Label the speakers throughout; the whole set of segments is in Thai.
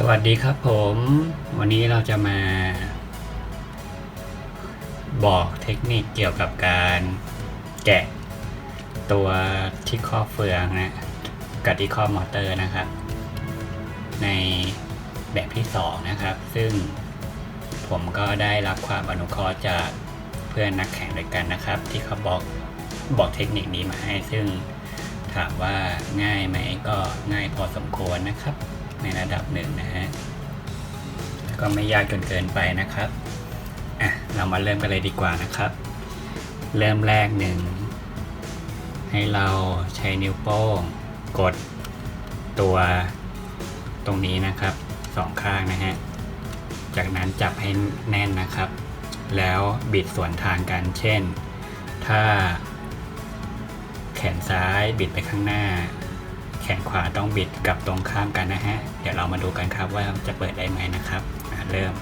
Speaker 1: สวัสดีครับผม วันนี้เราจะมา บอกเทคนิคเกี่ยวกับการแกะตัวที่ข้อเฟืองนะกับที่ข้อมอเตอร์นะครับ ในแบบที่สองนะครับ ซึ่งผมก็ได้รับความอนุเคราะห์จากเพื่อนนักแข่งด้วยกันนะครับ ที่เขาบอกบอกเทคนิคนี้มาให้ ซึ่งถามว่าง่ายไหมก็ง่ายพอสมควรนะครับ ในระดับหนึ่งนะฮะแล้วก็ไม่ยากจนเกินไปนะครับอะเรามาเริ่มกันเลยดีกว่านะครับ เริ่มแรกหนึ่งให้เราใช้นิ้วโป้งกดตัวตรงนี้นะครับสองข้างนะฮะ จากนั้นจับให้แน่นนะครับ แล้วบิดสวนทางกัน เช่น ถ้าแขนซ้ายบิดไปข้างหน้า ขนขวาต้องบิดกับตรงข้ามกันนะฮะ เดี๋ยวเรามาดูกันครับว่าจะเปิดได้ไหมนะครับเริ่ม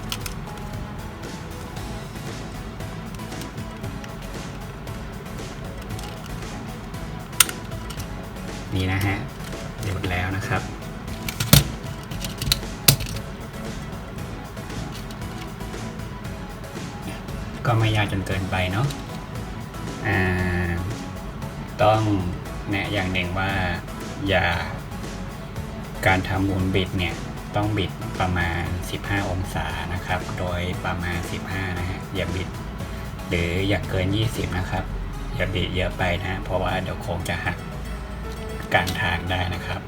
Speaker 1: นี่นะฮะหยุดแล้วนะครับก็ไม่ยากจนเกินไปเนาะต้องแนะอย่างหนึ่งว่า อย่า การทำหมุนบิดเนี่ยต้องบิดประมาณ 15 องศานะครับ โดยประมาณ 15 นะฮะ อย่าบิด หรืออย่าเกิน 20 นะครับ อย่าบิดเยอะไปนะ เพราะว่าเดี๋ยวโค้งจะหักกลางทางได้นะครับ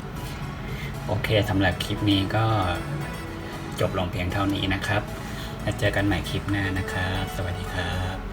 Speaker 1: โอเคสำหรับคลิปนี้ก็จบลงเพียงเท่านี้นะครับ แล้วเจอกันใหม่คลิปหน้านะครับ สวัสดีครับ